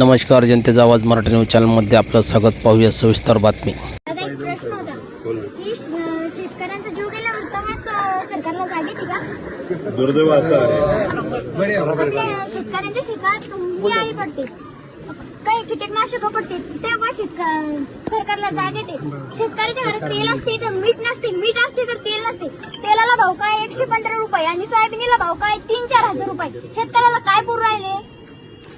नमस्कार जनतेचा आवाज मराठी न्यूज चॅनलमध्ये आपलं स्वागत. पाहूया सविस्तर बातमी. दुर्दैव असं आहे. काही कीटकनाशक पडते. तेव्हा शेतक सरकारला जाग येते. शेतकऱ्याच्या घरात तेल असते तर मीठ नसते. मीठ असते तर तेल नसते. तेलाला भाव काय? एकशे पंधरा रुपये. आणि सोयाबीनला भाव काय? तीन चार हजार रुपये. शेतकऱ्याला काय पुरू राहिले?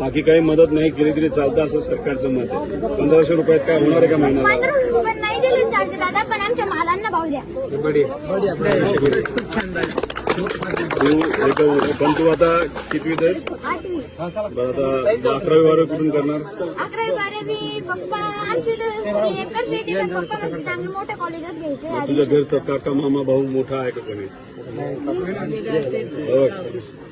बाकी काही मदत नाही केली तरी चालतं असं सरकारचं मत आहे. पंधराशे रुपयात काय होणार आहे का महिन्याला? नाही दिले चालते दादा पण आमच्या मालांना भाव द्या. तू पण तू आता आठवी. बरं आता अकरावी बारावी कुठून करणार? अकरावी बारावी पप्पा आमची तर एकच रेटी तर पप्पा म्हणते चांगलं मोठ्या कॉलेजात घ्यायचं तुझ्या घरचा काका मामा भाऊ मोठा आहे का कोणी? बघ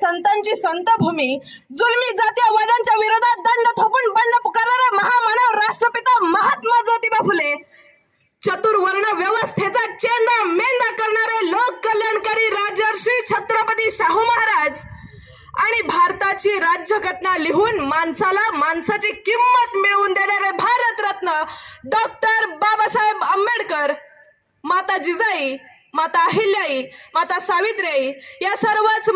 संतांची संतभूमी जुलमी जाती वादांच्या विरोधात दंड थोपून बंड पुकारणारा महामानव राष्ट्रपिता महात्मा ज्योतिबा फुले. चतुर्वर्ण व्यवस्थेचा चेंदा मेंदा करणारे लोक कल्याणकारी राजर्षी छत्रपती शाहू महाराज. आणि भारताची राज्यघटना लिहून माणसाला माणसाची किंमत मिळवून देणारे भारतरत्न डॉक्टर बाबासाहेब आंबेडकर. माता जिजाई माता अहिल्याई माता सावित्रीई या सर्वच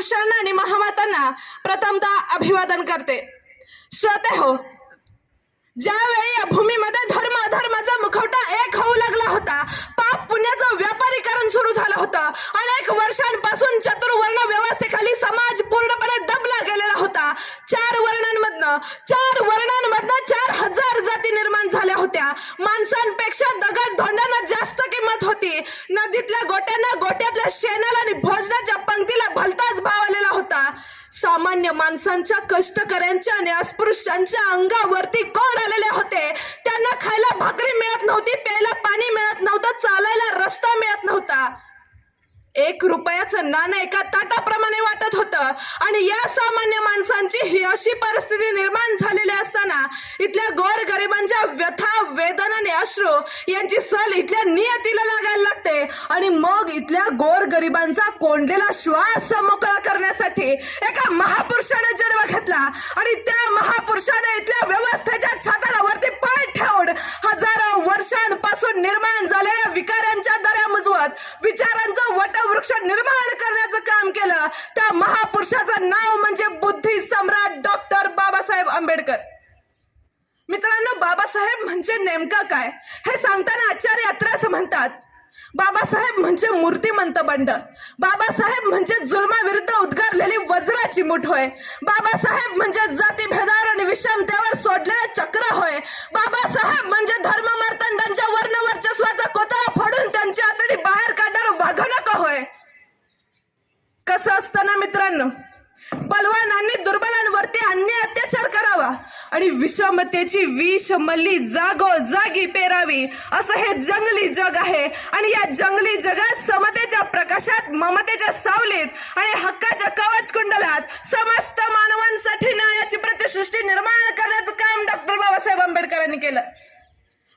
महापुरुषांना आणि महामातांना प्रथमतः अभिवादन करते. श्रोते हो ज्यावेळी या भूमीमध्ये धर्म अधर्माचा मुखवटा एक होऊ लागला होता पाप पुण्याचं व्यापारीकरण सुरू झालं होतं. अनेक वर्षांपासून चतुर्वर्ण व्यवस्थेखाली समाज पूर्णपणे दबला गेलेला होता. चार वर्णांमधनं चार वर्णांमधनं चार हजार जाती निर्माण झाल्या होत्या. माणसांपेक्षा दगड धोंडांना जास्त किंमत होती. नदीतल्या गोट्यांना गोट्यातल्या शेणाला आणि भोजनाच्या पंक्तीला भलताच भाव आलेला होता. सामान्य माणसांच्या कष्टकऱ्यांच्या आणि अस्पृश्यांच्या अंगावरती कोण आलेले होते? त्यांना खायला भाकरी मिळत नव्हती प्यायला पाणी मिळत नव्हतं चालायला रस्ता मिळत नव्हता. एक रुपयाचं नाणं एका ताटाप्रमाणे वाटत होतं. आणि या सामान्य माणसांची ही अशी परिस्थिती निर्माण झालेली असताना इथल्या गोर गरिबांच्या व्यथा वेदना आणि अश्रू यांची सल इथल्या नियतीला लागायला लागते आणि मग इथल्या गोर गरिबांचा कोंडलेला श्वास मोकळा करण्यासाठी एका महापुरुषाने जन्म घेतला. आणि त्या महापुरुषाने इथल्या व्यवस्थेच्या छाताला वरती पाय ठेवून हजारो वर्षांपासून निर्माण झालेल्या विकारांच्या दऱ्या मुजवत विचारांचं वटवृक्ष निर्माण करण्याचं काम केलं. त्या महापुरुषाचं नाव म्हणजे बुद्धी सम्राट डॉक्टर बाबासाहेब आंबेडकर. मित्रांनो बाबासाहेब म्हणजे नेमकं काय? हे सांगताना आचार्य यात्रा असं म्हणतात बाबासाहेब म्हणजे मूर्तिमंत बंड. बाबासाहेब म्हणजे जुलमाविरुद्ध उद्गारलेली वज्राची मुठ होय. बाबासाहेब म्हणजे जातीभेदार आणि विषमतेवर सोडलेलं चक्र होय. बाबासाहेब म्हणजे धर्म मार्तंडांच्या वर्ण वर्चस्वाचा कोतळा फोडून त्यांची आतडी बाहेर काढणार वाघनक होय. कसं असतं ना मित्रांनो? बलवानांनी दुर्बलांवर आणि विषमतेची विष मल्ली जागो जागी पेरावी. असं हे जंगली जग आहे. आणि या जंगली जगात समतेच्या प्रकाशात ममतेच्या सावलीत आणि हक्काच्या कवच कुंडलात समस्त मानवांसाठी न्यायाची प्रतिसृष्टी निर्माण करण्याचं काम डॉक्टर बाबासाहेब आंबेडकरांनी केलं.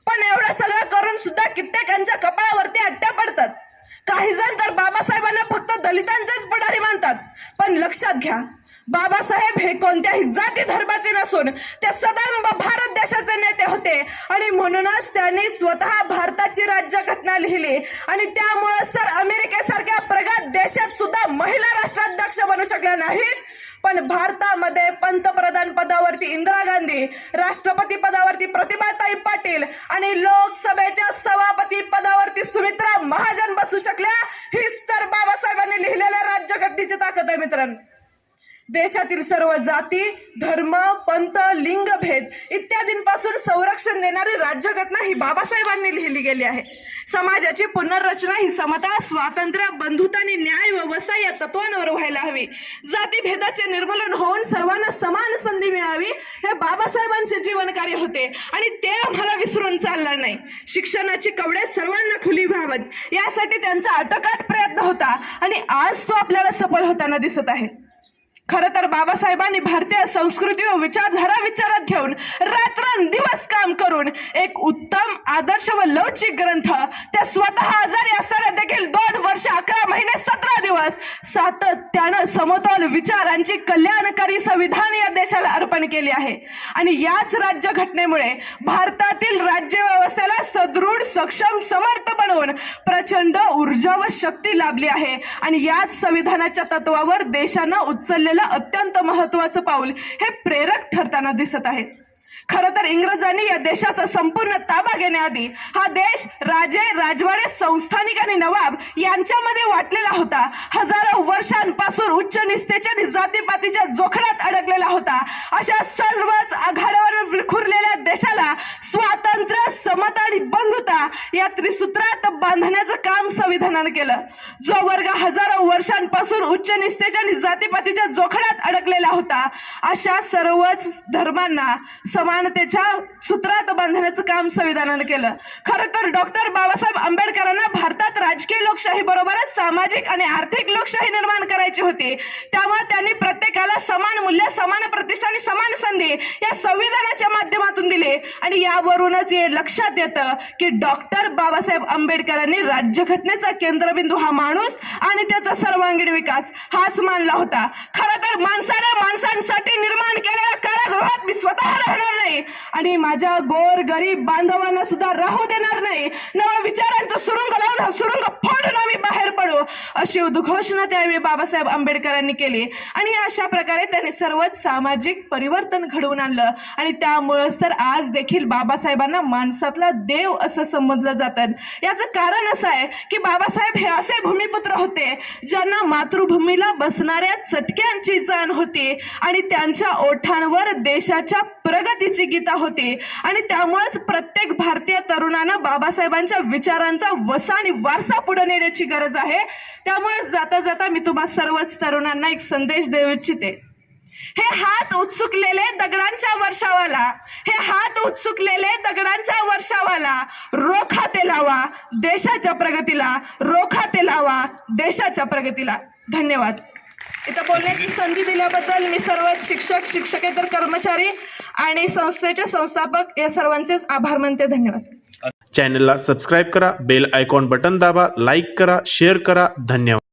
पण एवढं सगळं करून सुद्धा कित्येकांच्या कपाळावरती अट्ट्या पडतात. काही जण तर बाबासाहेबांना फक्त दलितांचेच पुढारी मानतात. पण लक्षात घ्या बाबासाहेब हे कोणत्याही जाती धर्माचे नसून ते सदैव भारत देशाचे नेते होते. आणि म्हणूनच त्यांनी स्वतः भारताची राज्यघटना लिहिली. आणि त्यामुळे सर अमेरिकेसारख्या प्रगत देशात सुद्धा महिला राष्ट्राध्यक्ष बनू शकल्या नाहीत. पण भारतामध्ये पंतप्रधान पदावरती इंदिरा गांधी राष्ट्रपती पदावरती प्रतिभाताई पाटील आणि लोकसभेच्या सभापती पदावरती सुमित्रा महाजन बसू शकल्या. हीच तर बाबासाहेबांनी लिहिलेल्या राज्यघटनेची ताकद आहे मित्रांनो. देशातील सर्व जाती धर्म पंथ लिंगभेद इत्यादींपासून संरक्षण देणारी राज्यघटना ही बाबासाहेबांनी लिहिली गेली आहे. समाजाची पुनर्रचना ही समता स्वातंत्र्य बंधुता आणि न्याय व्यवस्था या तत्वांवर व्हायला हवी. जातीभेदाचे निर्मूलन होऊन सर्वांना समान संधी मिळावी हे बाबासाहेबांचे जीवन कार्य होते आणि ते आम्हाला विसरून चालणार नाही. शिक्षणाची कवडे सर्वांना खुली व्हावत. यासाठी त्यांचा अटकाट प्रयत्न होता आणि आज तो आपल्याला सफल होताना दिसत आहे. खरं तर बाबासाहेबांनी भारतीय संस्कृती व विचारधारा विचारात घेऊन रात्रंदिवस काम करून एक उत्तम आदर्श व लवचिक ग्रंथ त्या स्वतः आजारी असताना देखील दोन वर्ष अकरा महिने सतरा दिवस सातत्यानं समतोल विचारांची कल्याणकारी संविधान या देशाला अर्पण केले आहे. आणि याच राज्यघटनेमुळे भारतातील राज्य व्यवस्थेला सदृढ सक्षम समर्थ बनवून प्रचंड ऊर्जा व शक्ती लाभली आहे. आणि याच संविधानाच्या तत्वावर देशानं उचलले उचललेलं अत्यंत महत्वाचं पाऊल हे प्रेरक ठरताना दिसत आहे. खरं तर इंग्रजांनी या देशाचा संपूर्ण ताबा घेण्याआधी हा देश राजे राजवाडे संस्थानिक आणि नवाब यांच्यामध्ये वाटलेला होता. हजारो वर्षांपासून उच्च निस्तेच्या आणि जातीपातीच्या जोखडात अडकलेला होता. अशा सर्वच आघाड्यावर विखुरलेल्या देशाला स्वातंत्र्य समता आणि बंधुता या त्रिसूत्रात बांधण्याचं काम संविधानानं केलं. जो वर्ग हजारो वर्षांपासून उच्च निस्तेच्या आणि जातीपातीच्या जोखडात अडकलेला होता अशा सर्वच धर्मांना समानतेच्या सूत्रात बांधण्याचं काम संविधानानं केलं. खरं तर डॉक्टर बाबासाहेब आंबेडकरांना भारतात राजकीय लोकशाही बरोबरच सामाजिक आणि आर्थिक लोकशाही निर्माण करायची होती. त्यामुळे त्यांनी प्रत्येकाला समान मूल्य समान प्रतिष्ठा आणि समान संधी या संविधानाच्या माध्यमातून दिले. आणि यावरूनच हे लक्षात येतं की डॉक्टर बाबासाहेब आंबेडकरांनी राज्यघटनेचा केंद्रबिंदू हा माणूस आणि त्याचा सर्वांगीण विकास हाच मानला होता. खरं तर माणसाला माणसांचा मी स्वतः राहणार नाही आणि माझ्या गोर गरीब बांधवांना सुद्धा राहू देणार नाही. नव्या विचारांचं सुरुंग लावून हा सुरुंग फोडून आम्ही बाहेर पडू. अशी उद्घोषणा त्यावेळी बाबासाहेब आंबेडकरांनी केली. आणि अशा प्रकारे त्यांनी सर्वच सामाजिक परिवर्तन घडवून आणलं. आणि त्यामुळेच तर आज देखील बाबासाहेबांना माणसातला देव असं समजलं जातं. याचं कारण असं आहे की बाबासाहेब हे असे भूमिपुत्र होते ज्यांना मातृभूमीला बसणाऱ्या चटक्यांची जाण होती. आणि त्यांच्या ओठांवर देशाच्या प्रगतीची गीता होती. आणि त्यामुळेच प्रत्येक भारतीय तरुणानं बाबासाहेबांच्या विचारांचा वसा आणि वारसा पुढे नेण्याची गरज आहे. त्यामुळे जाता जाता मी तुम्हा सर्वच तरुणांना एक संदेश देऊ इच्छिते. हे हात उत्सुकलेले दगडांच्या वर्षावाला. हे हात उत्सुकलेले दगडांच्या वर्षावाला. रोखा ते लावा देशाच्या प्रगतीला. रोखा ते लावा देशाच्या प्रगतीला. धन्यवाद. इथं बोलण्याची संधी दिल्याबद्दल मी सर्व शिक्षक शिक्षकेतर कर्मचारी आणि संस्थेचे संस्थापक या सर्वांचेच आभार मानते. धन्यवाद. चॅनलला सबस्क्राईब करा बेल आयकॉन बटन दाबा लाईक करा शेअर करा. धन्यवाद.